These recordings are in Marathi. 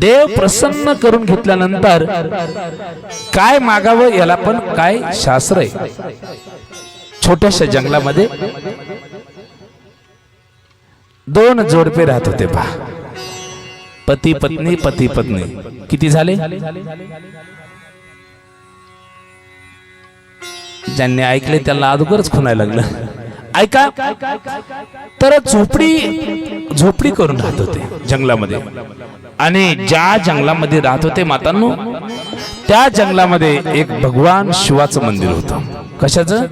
देव प्रसन्न करून घेतल्यानंतर काय मागावं याला पण काय शास्त्र आहे. छोट्याशा जंगलामध्ये दोन जोडपे राहत होते पहा. पती पत्नी पती पत्नी. किती झाले? ज्यांनी ऐकले त्याला अगोदरच खुणायला लागलं. ऐका. तर झोपडी झोपडी करून राहत होते जंगलामध्ये. आणि ज्या जंगलामध्ये राहत होते मातांनो त्या जंगलामध्ये एक भगवान शिवाचं मंदिर होतं. कशाचं?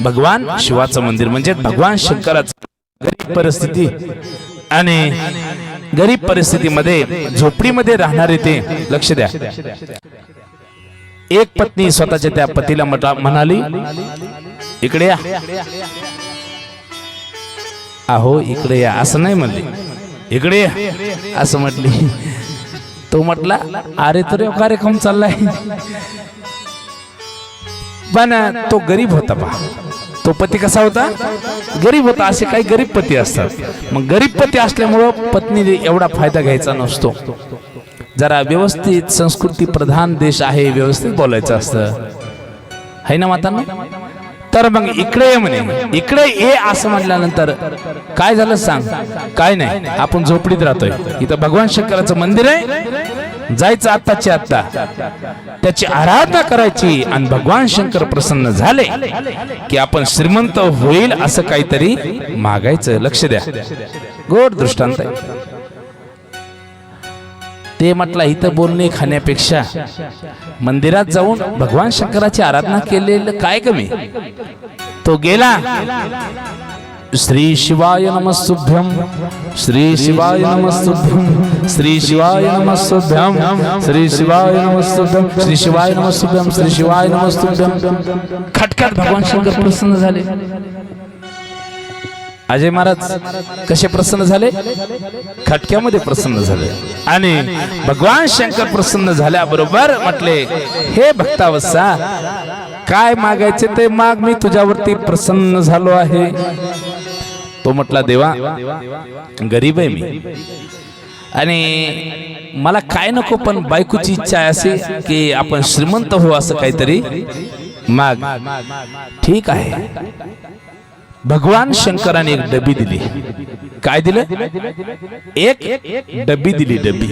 भगवान शिवाचं मंदिर म्हणजे भगवान शंकराचं. गरीब परिस्थिती. आणि गरीब परिस्थितीमध्ये झोपडीमध्ये राहणारे ते लक्ष द्या. एक पत्नी स्वतःच्या त्या पतीला म्हणाली इकडे या. अहो इकडे या. असं नाही म्हणले. इकडे या. असं म्हटली. तो म्हटला अरे तर कार्यक्रम चाललाय. पण तो गरीब होता पहा. तो पती कसा होता? गरीब होता. असे काही गरीब पती असतात. मग गरीब पती असल्यामुळं पत्नीने एवढा फायदा घ्यायचा नसतो. जरा व्यवस्थित संस्कृती प्रधान देश आहे व्यवस्थित बोलायचं असतं. है ना मातांना? तर मग इकडे ये म्हणे. इकडे ये असं म्हटल्यानंतर काय झालं सांग? काय नाही. आपण झोपडीत राहतोय. इथं भगवान शंकराचं मंदिर आहे. जायचं आत्ताची आत्ता. त्याची आराधना करायची आणि भगवान शंकर प्रसन्न झाले की आपण श्रीमंत होईल असं काहीतरी मागायचं. लक्ष द्या. गोड दृष्टांत आहे. ते म्हटलं इथं बोलणे खाण्यापेक्षा मंदिरात जाऊन भगवान शंकराची आराधना केलेलं काय कमी? तो गेला. श्री शिवाय नमस्तुभ्यम श्री शिवाय नमस्तुभ्यम श्री शिवाय नमस्तुभ्यम श्री शिवाय नमस्तुभ्यम श्री शिवाय नमस्तुभ्यम श्री शिवाय नमस्तुभ्यम खटखट भगवान शंकर प्रसन्न झाले. अजय महाराज कसे प्रसन्न झाले? खटक्यामध्ये प्रसन्न झाले. आणि भगवान शंकर प्रसन्न झाल्याबरोबर म्हटले हे भक्तावत्सा काय मागायचे ते माग मी तुझ्यावरती प्रसन्न झालो आहे. तो म्हटला देवा गरीब आहे मी. आणि मला काय नको पण बायकोची इच्छा आहे अशी की आपण श्रीमंत हो असं काहीतरी माग. ठीक आहे. भगवान शंकराने एक डबी दिली. काय दिलं? एक डबी दिली डबी.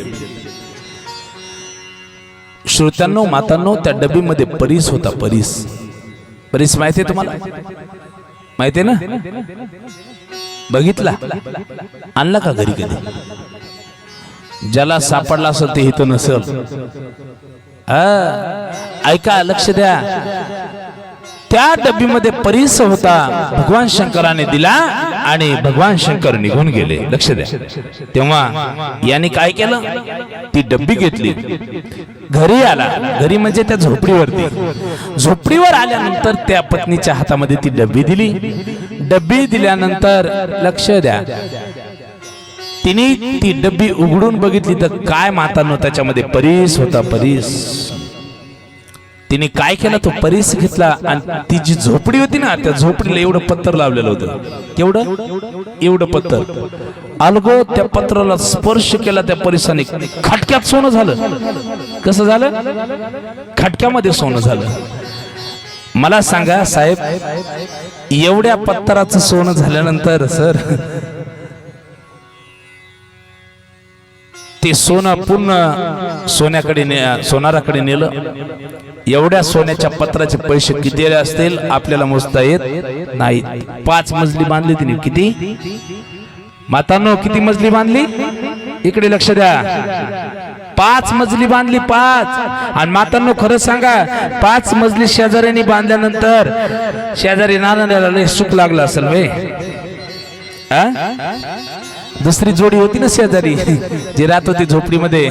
श्रोत्यांनो मातांनो त्या डबीमध्ये परीस होता परीस. परीस माहिती आहे तुम्हाला? माहिती आहे ना? बघितला? आणला का घरी कधी? ज्याला सापडला असेल ते इथं नसेल. ऐका लक्ष द्या. त्या डब्बीमध्ये परीस होता. भगवान शंकराने दिला आणि भगवान शंकर निघून गेले. लक्ष द्या. तेव्हा याने काय केलं? ती डब्बी घेतली. घरी आला. घरी म्हणजे त्या झोपडीवरती. झोपडीवर आल्यानंतर त्या पत्नीच्या हातामध्ये ती डब्बी दिली. डब्बी दिल्यानंतर लक्ष द्या. तिने ती डब्बी उघडून बघितली तर काय मातांनो त्याच्यामध्ये परीस होता परीस. तिने काय केलं? तो परीस घेतला आणि ती जी झोपडी होती ना त्या झोपडीला एवढं पत्तर लावलेलं होतं. केवढं? एवढं पत्तर अलगो त्या पत्राला स्पर्श केला त्या परिसाने. खटक्यात सोनं झालं. कसं झालं? खटक्यामध्ये सोनं झालं. मला सांगा साहेब एवढ्या पत्तराचं सोनं झाल्यानंतर सर ते सोनं पूर्ण सोन्याकडे ने- सोनाराकडे नेलं. एवढ्या सोन्याच्या पत्राचे पैसे किती असतील? आपल्याला मोजता येत नाही. पाच मजली बांधली तिने. किती? मातानो किती मजली बांधली? इकडे लक्ष द्या. पाच मजली बांधली पाच. आणि मातांनो खरं सांगा पाच मजली शेजाऱ्याने बांधल्यानंतर शेजारी नानाला लय सुख लागलं असेल वे. दुसरी जोडी होती ना शेजारी? जी राहत होती झोपडीमध्ये.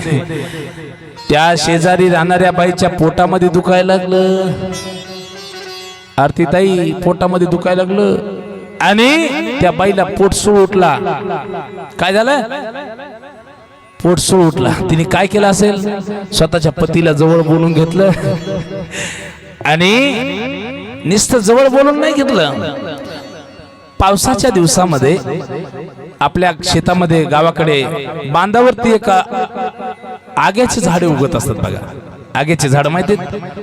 त्या शेजारी राहणाऱ्या बाईच्या पोटामध्ये दुखायला लागलं. आरतीताई पोटामध्ये दुखायला लागलं. आणि त्या बाईला पोटसूळ उठला. काय झालं? पोटसूळ उठला. तिने काय केलं असेल? स्वतःच्या पतीला जवळ बोलून घेतलं. आणि नुसतं जवळ बोलून नाही घेतलं. पावसाच्या दिवसामध्ये आपल्या शेतामध्ये गावाकडे बांधावरती एका आग्याचे झाडे उगत असतात बघा. आग्याचे झाड माहिती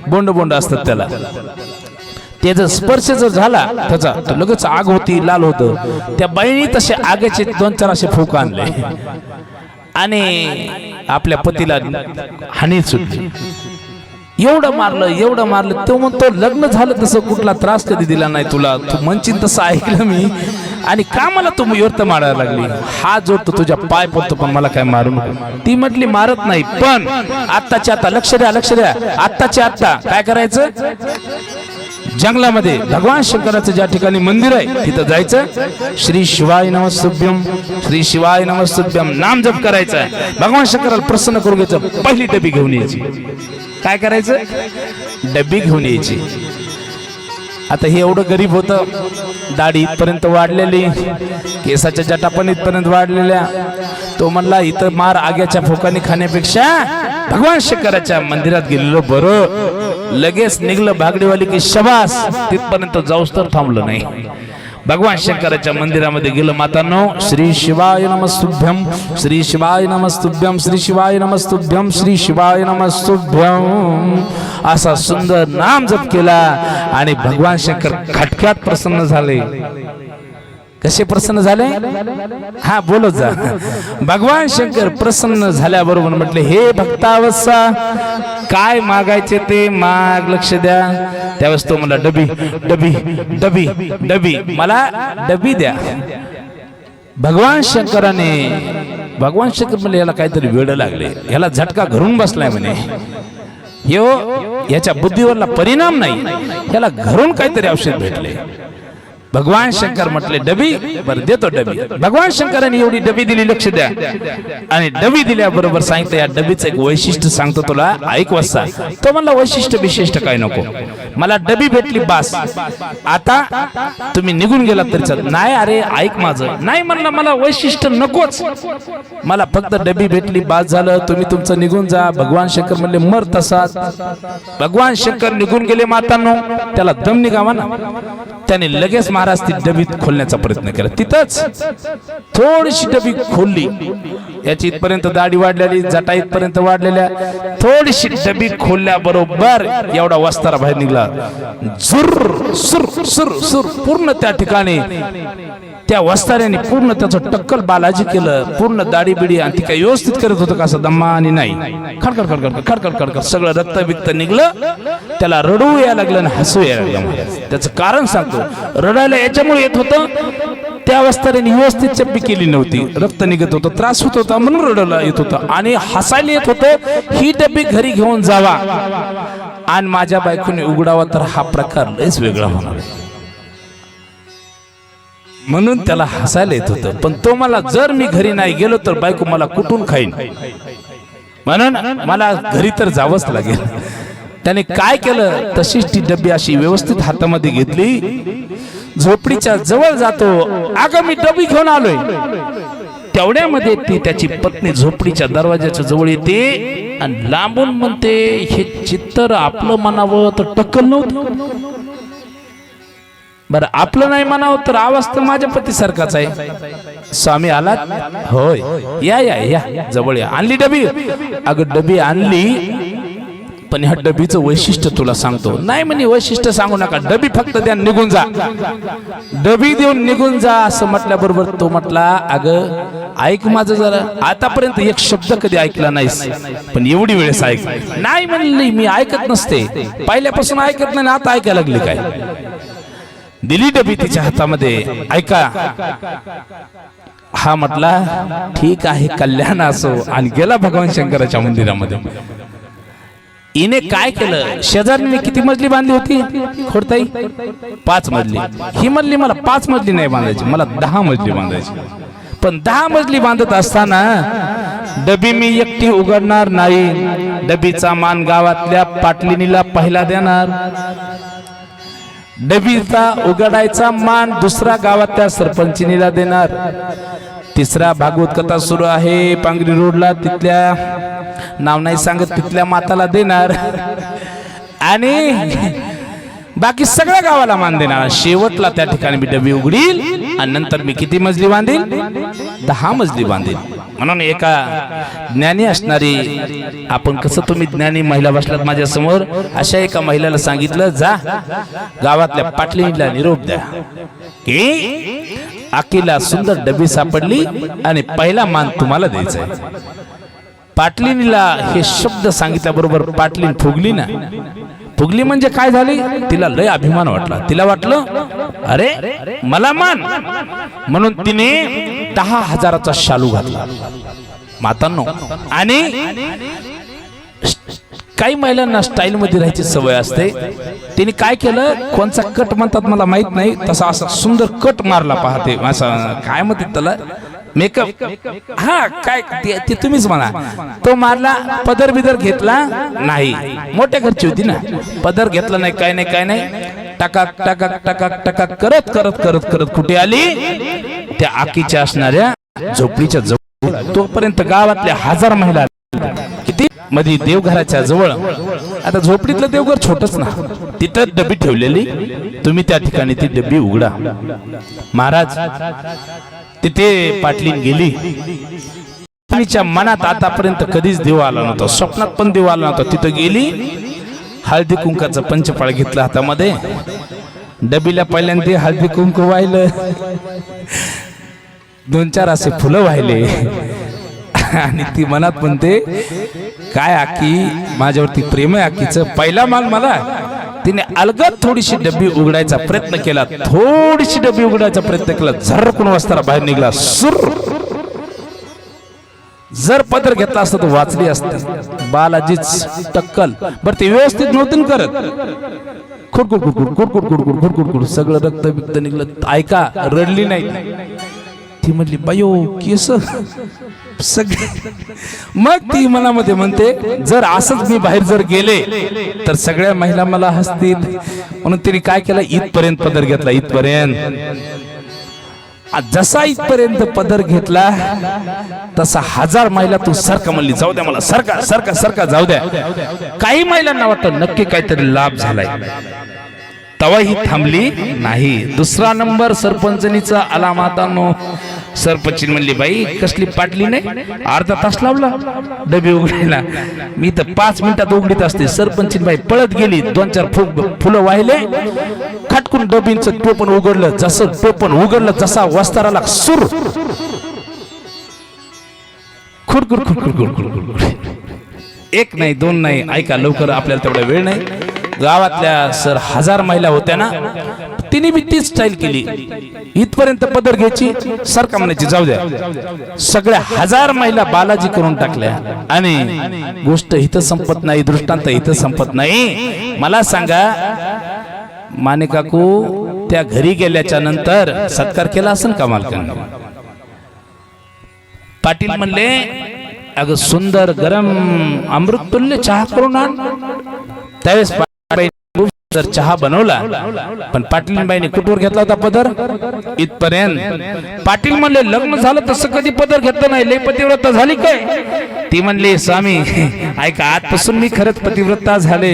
बोंड बोंड असतात त्याला. त्याचा स्पर्श जर झाला त्याचा तर लगेच आग होती लाल होतं. त्या बाईने तसे आग्याचे दोन चार असे फूक आणले. आणि आपल्या पतीला हानी सुटली. एवढं मारलं एवढं मारलं. तो म्हणतो लग्न झालं तसं कुठला त्रास कधी दिला नाही तुला. तू म्हणशील तसं ऐकलं मी. आणि का मला तू व्यर्थ मारायला लागली. हा जोडतो तुझ्या पाय पडतो पण मला काय मारू नको. ती म्हटली मारत नाही. पण आत्ताच्या आता लक्ष द्या लक्ष द्या. आत्ताच्या आत्ता काय करायचं? जंगलामध्ये भगवान शंकराचं ज्या ठिकाणी मंदिर आहे तिथं जायचं. श्री शिवाय नमस्तुभ्यम श्री शिवाय नमस्तुभ्यम नाम जप करायचं. आहे भगवान शंकराला प्रसन्न करून घ्यायचं. पहिली डबी घेऊन यायची. काय करायचं? डबी घेऊन यायची. आता हे एवढं गरीब होतं. दाढी इथपर्यंत वाढलेली. केसाच्या जटा पण इथपर्यंत वाढलेल्या. तो म्हणला इथं मार आग्याच्या फोकाने खाण्यापेक्षा भगवान शंकराच्या मंदिरात गेलेलो बरं. लगेच निघलं भागडीवाली की शबास तिथपर्यंत जाऊस तर थांबलं नाही. भगवान शंकराच्या मंदिरामध्ये गेलं मातांनो श्री शिवाय नमस्तुभ्यम श्री शिवाय नमस्तुभ्यम श्री शिवाय नमस्तुभ्यम श्री शिवाय नमस्तुभ्यम असा सुंदर नाम जप केला आणि भगवान शंकर खटक्यात प्रसन्न झाले. कसे प्रसन्न झाले? हा बोलत जा. भगवान शंकर प्रसन्न झाल्याबरोबर म्हटले हे भक्तावत्सा काय मागायचे ते माग लक्ष द्या. त्यावेळेस तो मला डबी डबी डबी डबी मला डबी द्या. भगवान शंकराने भगवान शंकर म्हणजे याला काहीतरी वेळ लागले. याला झटका घरून बसलाय म्हणे. यो याच्या बुद्धीवरला परिणाम नाही. याला घरून काहीतरी औषध भेटले. भगवान शंकर म्हटले डबी? बरं देतो डबी. भगवान शंकरांनी एवढी डबी दिली लक्ष द्या. आणि डबी दिल्याबरोबर सांगतो या डबीचं एक वैशिष्ट्य सांगतो तुला ऐक वाजता तो म्हणला वैशिष्ट्य विशिष्ट काय नको? मला डबी भेटली बास. आता तुम्ही निघून गेला तरी चाल नाही अरे ऐक माझं. नाही म्हणलं मला वैशिष्ट्य नकोच. मला फक्त डबी भेटली बास झालं. तुम्ही तुमचं निघून जा. भगवान शंकर म्हणले मर तसाच. भगवान शंकर निघून गेले मातांनो. त्याला दम निघावा ना. त्याने लगेच महाराज ती डबी खोलण्याचा प्रयत्न केला. तिथंच थोडीशी डबी खोलली. याची इथपर्यंत दाढी वाढलेली जटा इथपर्यंत वाढलेल्या. थोडीशी डबी खोलल्या बरोबर एवढा वस्तारा बाहेर निघला. झुर सुर सुर सुर पूर्ण त्या ठिकाणी त्या वस्ताऱ्याने पूर्ण त्याचं टक्कल बालाजी केलं पूर्ण दाढी बिडी आणि ती काही व्यवस्थित करत होतं का असं दम्मा आणि नाही. खडखड खडखड खडखड खडखड सगळं रक्त बिक्त निघलं त्याला रडू यायला लागलं आणि हसू यायला लागलं. महाराज. त्याचं कारण सांगतो रडायला याच्यामुळे येत होतं त्या वस्ताऱ्याने व्यवस्थित चप्पी केली नव्हती. रक्त निघत होतं त्रास होत होता म्हणून रडायला येत होतं. आणि हसायला येत होतं ही डबी घरी घेऊन जावा. आणि माझ्या बायकोने उघडावा तर हा प्रकार लयच वेगळा होणार आहे. म्हणून त्याला हसायला येत होतं. पण तो मला जर मी घरी नाही गेलो तर बायको मला कुठून खाईन? म्हणून मला घरी तर जावंच लागेल. त्याने काय केलं? तशीच ती डबी अशी व्यवस्थित हातामध्ये घेतली. झोपडीच्या जवळ जातो. अगं मी डबी घेऊन आलोय. तेवढ्यामध्ये ती त्याची पत्नी झोपडीच्या दरवाजाच्या जवळ येते आणि लांबून म्हणते हे चित्तर आपलं म्हणावं तर टक्कल नव्हतं. बरं आपलं नाही म्हणावं तर आवाज तर माझ्या पतीसारखाच आहे. स्वामी आलात? होय. या या या. जवळ या. आणली डबी? अगं डबी आणली पण ह्या डबीचं वैशिष्ट्य तुला सांगतो. नाही म्हणे वैशिष्ट्य सांगू नका. डबी फक्त द्या निघून जा. डबी देऊन निघून जा असं म्हटल्याबरोबर तो म्हटला अगं ऐक माझं जरा. आतापर्यंत एक शब्द कधी ऐकला नाहीस पण एवढी वेळेस ऐक. नाही म्हणली मी ऐकत नसते. पहिल्यापासून ऐकत नाही आणि आता ऐकायला लागली काय? दिली डबी तिच्या हातामध्ये. ऐका. हा म्हटला ठीक आहे कल्याण असो आणि गेला भगवान शंकराच्या मंदिरामध्ये. हिने काय केलं? शेजारीने किती मजली बांधली होती? खोडताई? पाच मजली. ही मजली मला पाच मजली नाही बांधायची मला दहा मजली बांधायची. पण दहा मजली बांधत असताना डबी मी एकटी उघडणार नाही. डबीचा मान गावातल्या पाटलिनीला पहिला देणार. डबीचा उघडायचा मान दुसरा गावात त्या सरपंचिनीला देणार. तिसरा भागवत कथा सुरू आहे. पांगरी रोडला तिथल्या नाव नाही सांगत तिथल्या माताला देणार. आणि बाकी सगळ्या गावाला मान देणार. शेवटला त्या ठिकाणी मी डबी उघडील आणि नंतर मी किती मजली बांधील दहा मजली बांधील म्हणून एका ज्ञानी असणारी आपण कसं तुम्ही ज्ञानी महिला बसलात माझ्यासमोर अशा एका महिलाला सांगितलं जा गावातल्या पाटलीला निरोप द्या. की आकीला सुंदर डबी सापडली आणि पहिला मान तुम्हाला द्यायचा आहे. हे शब्द सांगितल्याबरोबर पाटलीन फुगली ना. फुगली म्हणजे काय झाली? तिला लय अभिमान वाटला. तिला वाटलं अरे मला मान. म्हणून तिने दहा हजाराचा शालू घातला. मातांनो आणि काही महिलांना स्टाईल मध्ये राहायची सवय असते. तिने काय केलं? कोणचा कट म्हणतात मला माहीत नाही. तसा असा सुंदर कट मारला पाहते. असं काय म्हणतात त्याला? मेकअप हा काय ते ते तुम्हीच म्हणा. तो मारला पदर बिदर घेतला? नाही. मोठ्या घरची होती ना. पदर घेतला नाही काय नाही काय नाही. टकाक टकाक टकाक टकाक करत करत करत करत कुठे आली? त्या आकीच्या असणाऱ्या झोपडीच्या जवळ. तोपर्यंत गावातल्या हजार महिला आल्या. किती? मध्ये देवघराच्या जवळ. आता झोपडीतलं देवघर छोटच ना. तिथं डबी ठेवलेली. तुम्ही त्या ठिकाणी ती डबी उघडा. महाराज तिथे पाटलीन गेली. तिच्या मनात आतापर्यंत कधीच देव आला नव्हता. स्वप्नात पण देव आला नव्हता. तिथं गेली हळदी कुंकाचा पंचपाळ घेतला हातामध्ये. डबीला पहिल्यांदा हळदी कुंकू वाहिलं. दोन चार असे फुलं वाहिले. आणि ती मनात म्हणते काय आकी माझ्यावरती प्रेम आहे आकीचं पहिला माल मला. तिने अलगद थोडीशी डब्बी उघडायचा प्रयत्न केला. थोडीशी डब्बी उघडायचा प्रयत्न केला. झरकून वाजताना बाहेर निघला. सुर! जर पत्र घेतला असतं तर वाचली असते. बालाजीच टक्कल. बर ते व्यवस्थित नव्हतं करत. खुडकुड खुडकुड खुडकुड खुडकुड खुडकुड सगळं रक्त बिक्त निघलं. ऐका रडली नाही ती म्हणली बायो केस सगळे. मग ती मनामध्ये म्हणते जर असंच मी बाहेर जर गेले तर सगळ्या महिला मला हसतील. म्हणून तिने काय केलं? इथपर्यंत पदर घेतला इथपर्यंत. जसा इथपर्यंत पदर घेतला तसा हजार महिला तू सरका म्हणली जाऊ द्या मला सरका सरका सरका जाऊ द्या. काही महिलांना वाटतं नक्की काहीतरी लाभ झालाय. तवा ही थांबली नाही. दुसरा नंबर सरपंचनीचा आला मातानो. सरपंच म्हणली बाई कसली पाटली नाही? अर्धा तास लावला. डबे उघडायला. मी तर पाच मिनिटात उघडीत असते. सरपंच बाई पळत गेली. दोन चार फुग फुलं वाहिले. खटकून डबींचं टोपण उघडलं. जसं टोपण उघडलं जसा वस्ताराला सुर. खुडकुड खुडकुड खुडकुड खुडकुड एक नाही दोन नाही. ऐका लवकर आपल्याला तेवढा वेळ नाही. गावातल्या सर हजार महिला होत्या ना तिने बी तीच स्टाईल केली. इथपर्यंत पदर घ्यायची सरका म्हणायची जाऊ द्या. सगळ्या हजार महिला बालाजी करून टाकल्या. आणि गोष्ट इथं संपत नाही दृष्टांत इथं संपत नाही. मला सांगा माने काकू त्या घरी गेल्याच्यानंतर सत्कार केला असेल का मालकांनी? पाटील म्हणले अगं सुंदर गरम अमृत तुल्य चहा करून आण. त्यावेळेस जर चहा बनवला पण पाटीलबाईने कुठवर घेतला होता पदर? इथपर्यंत. पाटील म्हणले लग्न झालं तसं कधी पदर घेतलं नाही लय पतिव्रता झाली काय? ती म्हणली स्वामी ऐका आजपासून मी खरंच पतिव्रता झाले.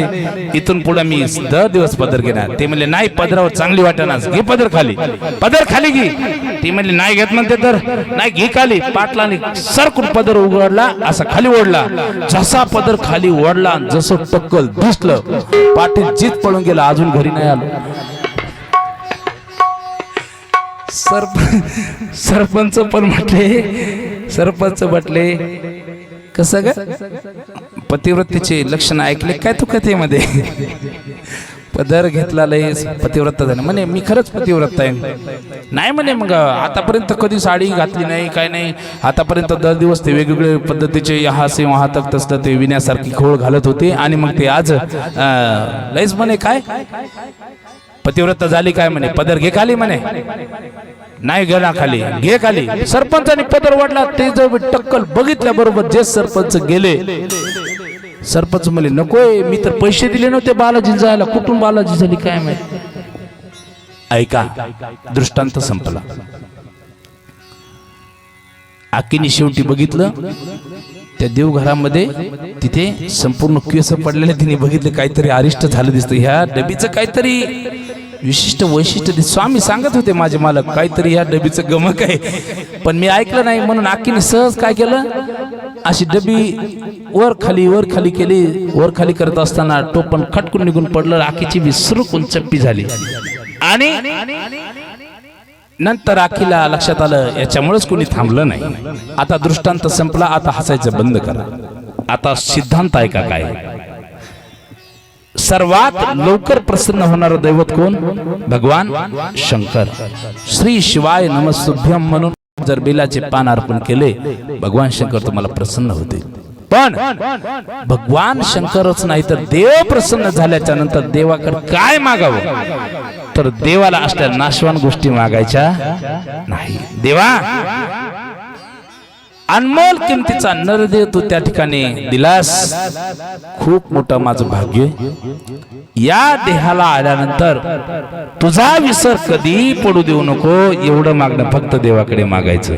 इथून पुढे मी दर दिवस पदर घेणार. ते म्हणले नाही पदरावर चांगली वाटणार घे पदर खाली. पदर खाली घे. ती म्हणली नाही घेत म्हणते तर. नाही घे खाली. पाटलाने सरकून पदर उघडला असा खाली ओढला. जसा पदर खाली ओढला जसं टक्कल दिसलं पाटील जीत पळून गेला अजून घरी नाही आलो. सरप सरपंच पण म्हटले सरपंच म्हटले कसं ग? पतिव्रतेचे लक्षण ऐकले काय तू कथेमध्ये? पदर घेतला लय पतिव्रता झालं. म्हणे मी खरंच पतिव्रत आहे. नाही म्हणे मग आतापर्यंत कधी साडी घातली नाही काय नाही. आतापर्यंत दर दिवस ते वेगवेगळे पद्धतीचे हा वाहतक तसलं ते विण्यासारखी खोळ घालत होते आणि मग ते आज लयच म्हणे काय? पतिव्रता झाली काय म्हणे? पदर घे खाली म्हणे. नाही गेला खाली. घे खाली. सरपंचाने पदर वाढला ते जर टक्कल बघितल्या बरोबर जे सरपंच गेले सरपंच म्हणले नकोय मी तर पैसे दिले नव्हते बालाजी जायला. कुठून बालाजी झाली काय माहिती? ऐका दृष्टांत संपला. आकीने शेवटी बघितलं त्या देवघरामध्ये तिथे संपूर्ण केस पडलेले तिने बघितले. काहीतरी अरिष्ट झालं दिसतं. ह्या डबीचं काहीतरी विशिष्ट वैशिष्ट्य स्वामी सांगत होते माझे मालक काहीतरी ह्या डबीचं गमक आहे. पण मी ऐकलं नाही म्हणून आकीने सहज काय केलं? अशी डबी वर खाली वर खाली केली वर खाली करत असताना टोपण खटकून निघून पडलं आकीची विसरूकून चप्पी झाली. आणि नंतर आखीला लक्षात आलं याच्यामुळेच कोणी थांबलं नाही. आता दृष्टांत संपला आता हसायचं बंद करा. आता सिद्धांत आहे का काय? सर्वात लवकर प्रसन्न होणार दैवत कोण? भगवान शंकर. श्री शिवाय नमस्तुभ्यम म्हणून जर बिलाचे पान अर्पण केले भगवान शंकर तुम्हाला प्रसन्न होते पण भगवान शंकरच नाही तर देव प्रसन्न झाल्याच्यानंतर देवाकडे काय मागावं? तर देवाला असल्या नाशवान गोष्टी मागायच्या नाही. देवा अनमोल किमतीचा नरदेव तू त्या ठिकाणी. दिलास. खूप मोठं माझं भाग्य या देहाला आल्यानंतर तुझा विसर कधी पडू देऊ नको एवढं मागणं फक्त देवाकडे मागायचं